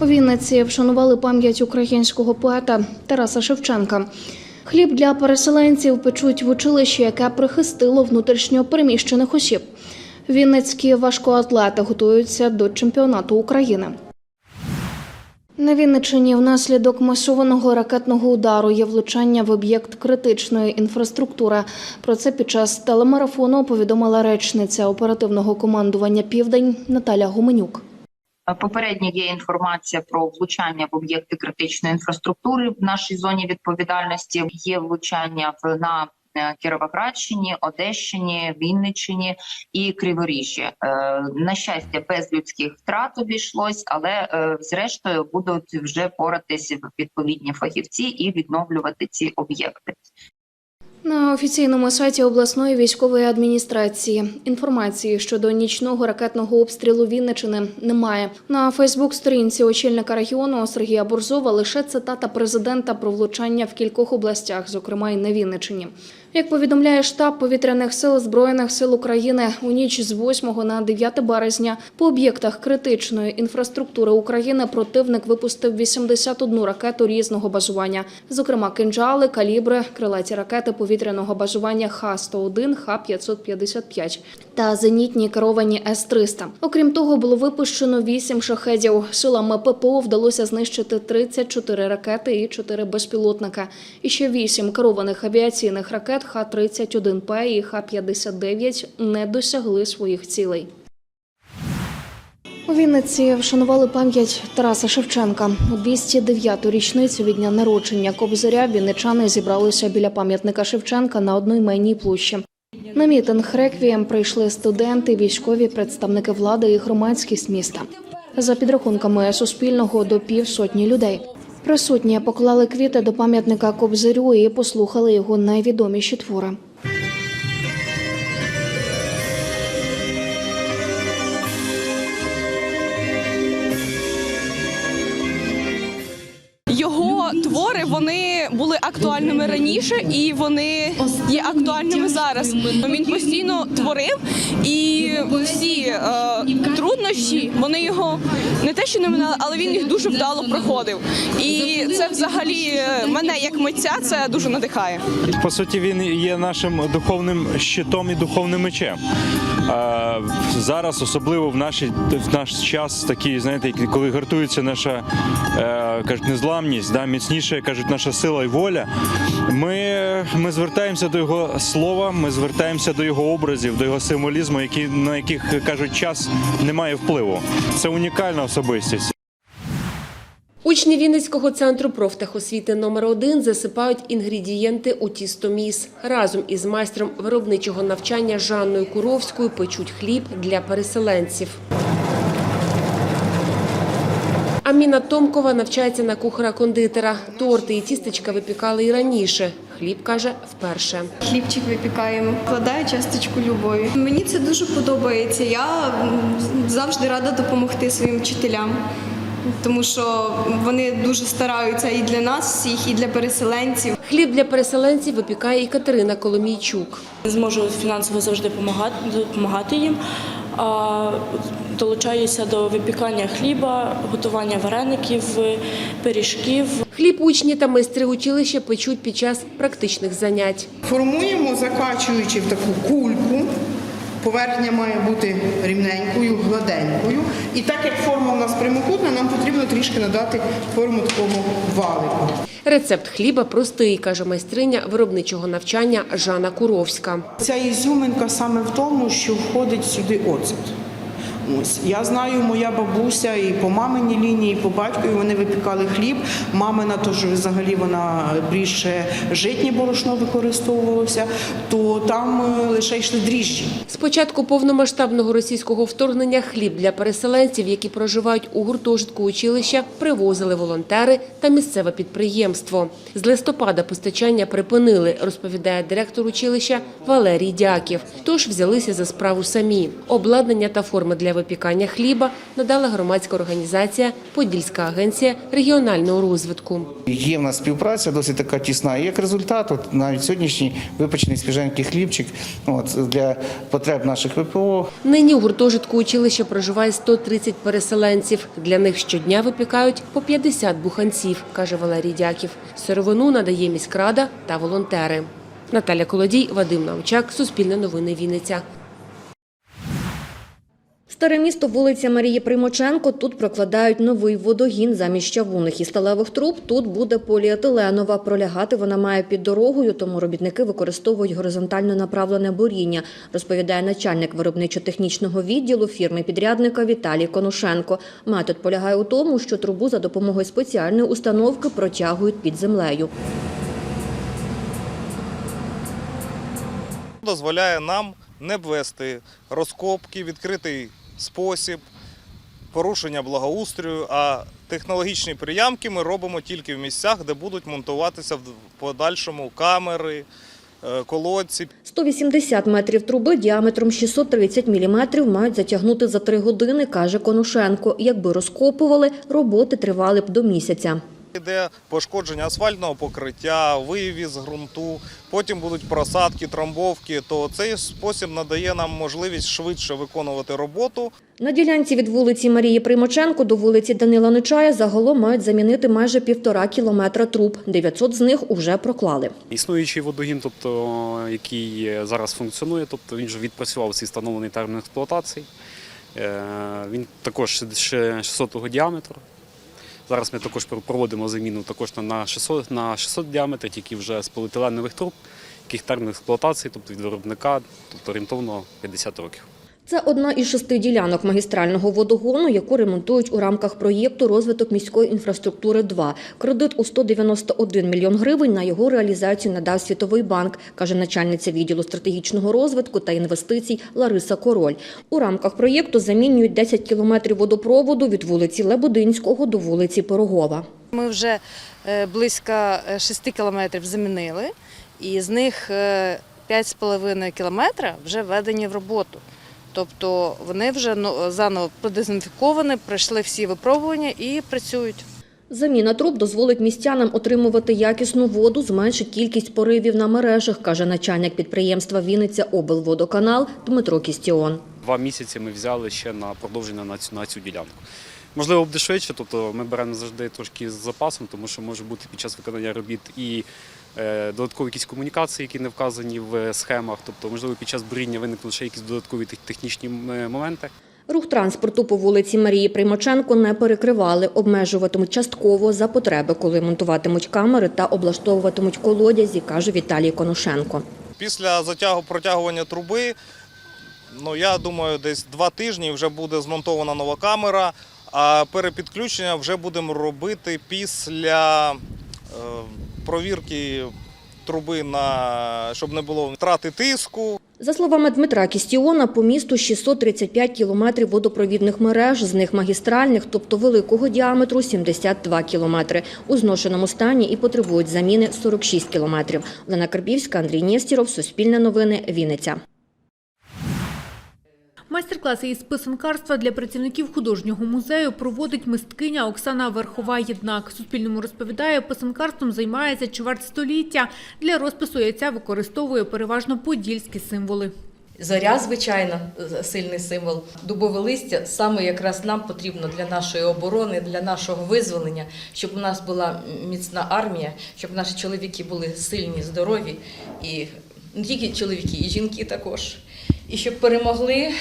У Вінниці вшанували пам'ять українського поета Тараса Шевченка. Хліб для переселенців печуть в училищі, яке прихистило внутрішньо переміщених осіб. Вінницькі важкоатлети готуються до чемпіонату України. На Вінниччині внаслідок масованого ракетного удару є влучання в об'єкт критичної інфраструктури. Про це під час телемарафону повідомила речниця оперативного командування Південь Наталя Гуменюк. Попередньо є інформація про влучання в об'єкти критичної інфраструктури в нашій зоні відповідальності. Є влучання в на е, Кіровоградщині, Одещині, Вінниччині і Криворіжжі. Е, На щастя, без людських втрат обійшлось, але е, зрештою будуть вже поратися відповідні фахівці і відновлювати ці об'єкти. На офіційному сайті обласної військової адміністрації інформації щодо нічного ракетного обстрілу Вінничини немає. На Фейсбук-сторінці очільника регіону Сергія Борзова лише цитата президента про влучання в кількох областях, зокрема й на Вінничині. Як повідомляє штаб повітряних сил збройних сил України, у ніч з 8 на 9 березня по об'єктах критичної інфраструктури України противник випустив 81 ракету різного базування, зокрема кинджали, калібри, крилаті ракети повітряного базування Х-101, Х-555 та зенітні керовані С-300. Окрім того, було випущено 8 шахедів. Силами ППО вдалося знищити 34 ракети і 4 безпілотника. І ще 8 керованих авіаційних ракет Х-31П і Х-59 не досягли своїх цілей. У Вінниці вшанували пам'ять Тараса Шевченка. У 209-ту річницю від дня народження Кобзаря вінничани зібралися біля пам'ятника Шевченка на одноіменній площі. На мітинг реквієм прийшли студенти, військові, представники влади і громадськість міста. За підрахунками Суспільного до півсотні людей. Присутні поклали квіти до пам'ятника Кобзарю і послухали його найвідоміші твори. Його твори вони були актуальними раніше і вони є актуальними зараз. Він постійно творив, і всі е, труднощі вони його не те, що не минали, але він їх дуже вдало проходив. І це взагалі е, мене як митця це дуже надихає. По суті, він є нашим духовним щитом і духовним мечем. Зараз, особливо в, наші, в наш час, такий, знаєте, коли гартується наша е, кажуть, незламність, да, міцніше кажуть, наша сила і воля. Ми, ми звертаємося до його слова, ми звертаємося до його образів, до його символізму, які, на яких кажуть, час не має впливу. Це унікальна особистість. Учні Вінницького центру профтехосвіти номер 1 засипають інгредієнти у тісто міс. Разом із майстром виробничого навчання Жанною Куровською печуть хліб для переселенців. Аміна Томкова навчається на кухара-кондитера. Торти і тістечка випікали і раніше. Хліб, каже, вперше. Хлібчик випікаємо, вкладаю часточку любові. Мені це дуже подобається. Я завжди рада допомогти своїм вчителям, тому що вони дуже стараються і для нас всіх, і для переселенців. Хліб для переселенців випікає і Катерина Коломійчук. Зможу фінансово завжди допомагати, допомагати їм. А долучаюся до випікання хліба, готування вареників, пиріжків. Хліб учні та майстри училища печуть під час практичних занять. Формуємо, закачуючи в таку кульку. Поверхня має бути рівненькою, гладенькою. І так як форма у нас прямокутна, нам потрібно трішки надати форму такого валику. Рецепт хліба простий, каже майстриня виробничого навчання Жанна Куровська. Ця ізюминка саме в тому, що входить сюди оцет. Ось я знаю, моя бабуся і по маминій лінії, і по батькові вони випікали хліб. Мамина теж взагалі вона більше житнє борошно використовувалося, то там е, лише йшли дріжджі. З початку повномасштабного російського вторгнення хліб для переселенців, які проживають у гуртожитку училища, привозили волонтери та місцеве підприємство. З листопада постачання припинили, розповідає директор училища Валерій Дяків. Тож взялися за справу самі. Обладнання та форми для випікання хліба надала громадська організація Подільська агенція регіонального розвитку. Є в нас співпраця досить така тісна. І як результат, от навіть сьогоднішній випечений свіженький хлібчик от, для потреб наших ВПО Нині у гуртожитку училища проживає 130 переселенців. Для них щодня випікають по 50 буханців, каже Валерій Дяків. Сировину надає міськрада та волонтери. Наталя Колодій, Вадим Научак, Суспільне новини Вінниця. Старе місто, вулиця Марії Примоченко. Тут прокладають новий водогін замість чавунних і сталевих труб. Тут буде поліетиленова. Пролягати вона має під дорогою, тому робітники використовують горизонтально направлене буріння, розповідає начальник виробничо-технічного відділу фірми-підрядника Віталій Конушенко. Метод полягає у тому, що трубу за допомогою спеціальної установки протягують під землею. дозволяє нам не ввести розкопки, відкритий спосіб, порушення благоустрою, а технологічні приямки ми робимо тільки в місцях, де будуть монтуватися в подальшому камери, е, колодці. 180 метрів труби діаметром 630 міліметрів мають затягнути за три години, каже Конушенко. Якби розкопували, роботи тривали б до місяця. Іде пошкодження асфальтного покриття, вивіз ґрунту, потім будуть просадки, трамбовки, то цей спосіб надає нам можливість швидше виконувати роботу. На ділянці від вулиці Марії Примоченко до вулиці Данила Нечая загалом мають замінити майже півтора кілометра труб. 900 з них уже проклали. Існуючий водогін, тобто який зараз функціонує, тобто він вже відпрацював свій встановлений термін експлуатації. Е, Він також ще 600 діаметру. Зараз ми також проводимо заміну також на 600, на 600 діаметрів, тільки вже з поліетиленових труб, яких термін експлуатації, тобто від виробника, тобто орієнтовно 50 років. Це одна із шести ділянок магістрального водогону, яку ремонтують у рамках проєкту розвиток міської інфраструктури 2 Кредит у 191 мільйон гривень на його реалізацію надав Світовий банк, каже начальниця відділу стратегічного розвитку та інвестицій Лариса Король. У рамках проєкту замінюють 10 кілометрів водопроводу від вулиці Лебединського до вулиці Пирогова. Ми вже е, близько 6 кілометрів замінили, і з них е, 5,5 кілометра вже введені в роботу. Тобто вони вже ну, заново продезінфіковані, пройшли всі випробування і працюють. Заміна труб дозволить містянам отримувати якісну воду, зменшить кількість поривів на мережах, каже начальник підприємства Вінниця облводоканал Дмитро Кістіон. Два місяці ми взяли ще на продовження на цю, на цю ділянку. Можливо, буде швидше, тобто ми беремо завжди трошки з запасом, тому що може бути під час виконання робіт і додаткові якісь комунікації, які не вказані в схемах, тобто, можливо, під час буріння виникнуть ще якісь додаткові технічні е, моменти. Рух транспорту по вулиці Марії Примаченко не перекривали, обмежуватимуть частково за потреби, коли монтуватимуть камери та облаштовуватимуть колодязі, каже Віталій Конушенко. Після затягу протягування труби, ну я думаю, десь два тижні вже буде змонтована нова камера. А перепідключення вже будемо робити після е, провірки труби на щоб не було втрати тиску. За словами Дмитра Кістіона, по місту 635 кілометрів водопровідних мереж, з них магістральних, тобто великого діаметру 72 кілометри. У зношеному стані і потребують заміни 46 кілометрів. Олена Карбівська, Андрій Нєстіров, Суспільне новини, Вінниця. Майстер-класи із писанкарства для працівників художнього музею проводить мисткиня Оксана Верхова-Єднак. Суспільному розповідає, писанкарством займається чверть століття. Для розпису яйця використовує переважно подільські символи. Зоря, звичайно, сильний символ. Дубове листя саме якраз нам потрібно для нашої оборони, для нашого визволення, щоб у нас була міцна армія, щоб наші чоловіки були сильні, здорові, і не тільки чоловіки, і жінки також. І щоб перемогли.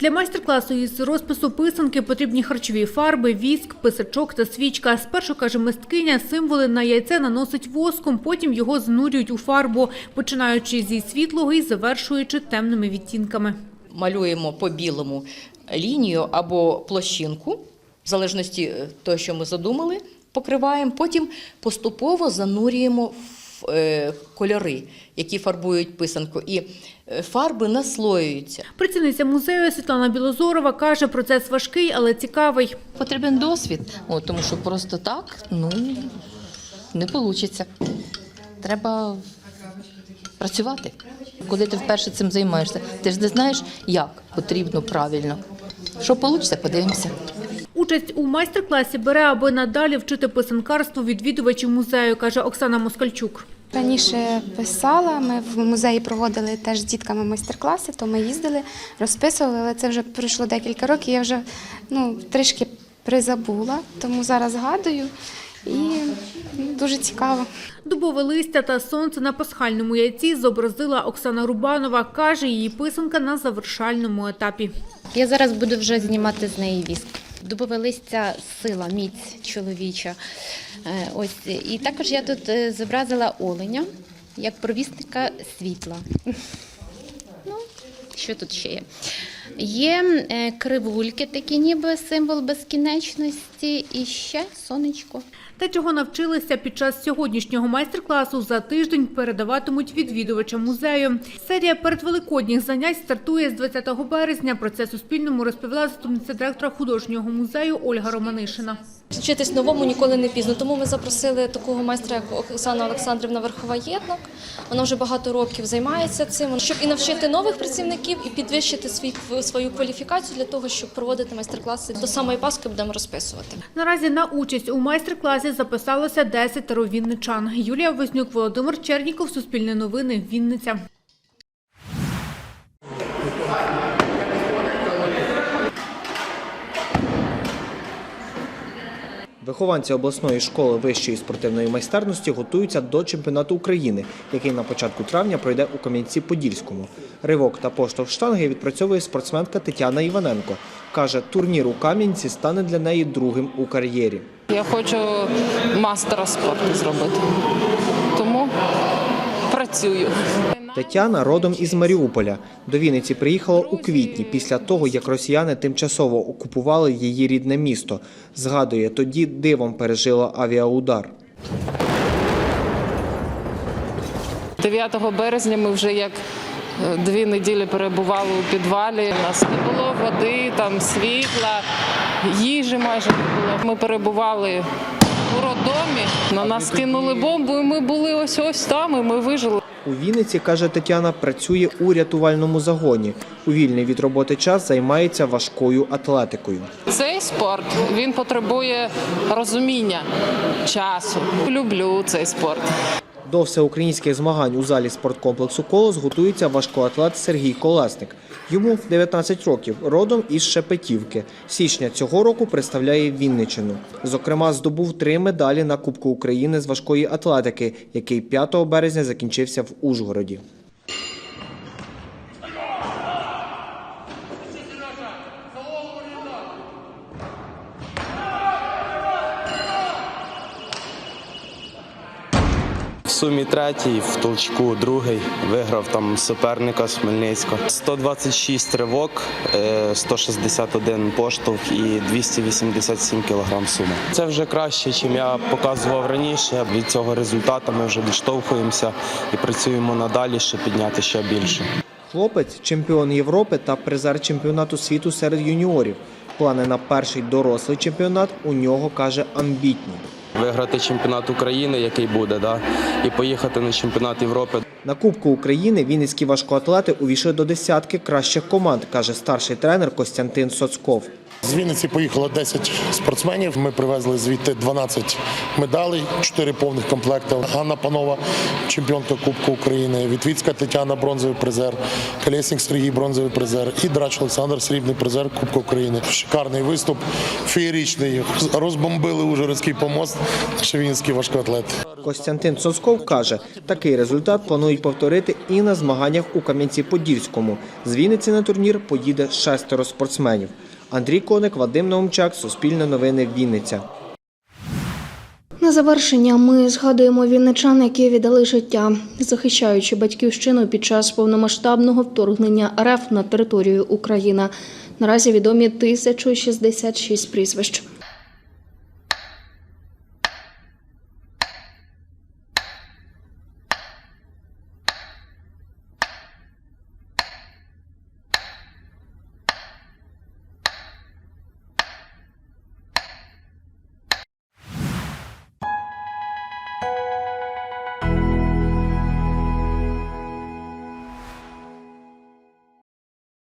Для майстер-класу із розпису писанки потрібні харчові фарби, віск, писачок та свічка. Спершу, каже мисткиня, символи на яйце наносить воском, потім його занурюють у фарбу, починаючи зі світлого і завершуючи темними відтінками. Малюємо по білому лінію або площинку, в залежності того, що ми задумали, покриваємо. Потім поступово занурюємо в е, кольори, які фарбують писанку. І е, фарби наслоюються. Працівниця музею Світлана Білозорова каже, процес важкий, але цікавий. Потрібен досвід, О, тому що просто так ну, не вийде. Треба працювати. Коли ти вперше цим займаєшся, ти ж не знаєш, як потрібно правильно. Що вийде, подивимося. Участь у майстер-класі бере, аби надалі вчити писанкарству відвідувачів музею, каже Оксана Москальчук. Раніше писала, ми в музеї проводили теж з дітками майстер-класи, то ми їздили, розписували, але це вже пройшло декілька років. Я вже ну, трішки призабула, тому зараз згадую і ну, дуже цікаво. Дубове листя та сонце на пасхальному яйці зобразила Оксана Рубанова. Каже, її писанка на завершальному етапі. Я зараз буду вже знімати з неї віск. Дубове листя сила, міць чоловіча. Е, Ось і також я тут е, зобразила оленя як провісника світла. Ну, що тут ще є? Є е, кривульки, такі ніби символ безкінечності, і ще сонечко. Те, чого навчилися під час сьогоднішнього майстер-класу, за тиждень передаватимуть відвідувачам музею. Серія передвеликодніх занять стартує з 20 березня. Про це Суспільному розповіла заступниця директора художнього музею Ольга Романишина. Вчитись новому ніколи не пізно. Тому ми запросили такого майстра, як Оксана Олександрівна Верхова Єднак. Вона вже багато років займається цим, щоб і навчити нових працівників, і підвищити свій, свою кваліфікацію для того, щоб проводити майстер-класи. До самої Пасхи будемо розписувати. Наразі на участь у майстер-класі записалося 10 вінничан. Юлія Вознюк, Володимир Черніков, Суспільне новини, Вінниця. Вихованці обласної школи вищої спортивної майстерності готуються до чемпіонату України, який на початку травня пройде у Кам'янці-Подільському. Ривок та поштовх штанги відпрацьовує спортсменка Тетяна Іваненко. Каже, турнір у Кам'янці стане для неї другим у кар'єрі. Я хочу мастера спорту зробити. Тому працюю. Тетяна родом із Маріуполя. До Вінниці приїхала у квітні після того, як росіяни тимчасово окупували її рідне місто. Згадує, тоді дивом пережила авіаудар. 9 березня ми вже як е, дві неділі перебували у підвалі. У нас не було води, там світла, їжі майже не було. Ми перебували у роддомі, на нас кинули бомбу, і ми були ось ось там, і ми вижили. У Вінниці, каже Тетяна, працює у рятувальному загоні. У вільний від роботи час займається важкою атлетикою. Цей спорт він потребує розуміння часу. Люблю цей спорт. До всеукраїнських змагань у залі спорткомплексу «Колос» готується важкоатлет Сергій Колесник. Йому 19 років, родом із Шепетівки. Січня цього року представляє Вінничину. Зокрема, здобув три медалі на Кубку України з важкої атлетики, який 5 березня закінчився в Ужгороді. Сумі третій, в толчку другий. Виграв там суперника з Хмельницького. 126 ривок, е, 161 поштовх і 287 кг сума. Це вже краще, ніж я показував раніше. Від цього результату ми вже відштовхуємося і працюємо надалі, щоб підняти ще більше. Хлопець чемпіон Європи та призер чемпіонату світу серед юніорів. Плани на перший дорослий чемпіонат у нього каже амбітні. Виграти чемпіонат України, який буде, да? і поїхати на чемпіонат Європи. На Кубку України вінницькі важкоатлети увійшли до десятки кращих команд, каже старший тренер Костянтин Соцков. З Вінниці поїхало 10 спортсменів. Ми привезли звідти 12 медалей, 4 повних комплекти. Ганна Панова, чемпіонка Кубку України, Вітвіцька Тетяна, бронзовий призер, Колєснік Сергій, бронзовий призер і Драч Олександр, срібний призер Кубку України. Шикарний виступ, феєричний. Розбомбили Ужгородський помост, наші вінницькі важкоатлети. Костянтин Соцков каже, такий результат планують повторити і на змаганнях у Кам'янці-Подільському. З Вінниці на турнір поїде шестеро спортсменів. Андрій Коник, Вадим Наумчак, Суспільне новини, Вінниця. На завершення ми згадуємо вінничан, які віддали життя, захищаючи батьківщину під час повномасштабного вторгнення РФ на територію України. Наразі відомі 1066 прізвищ.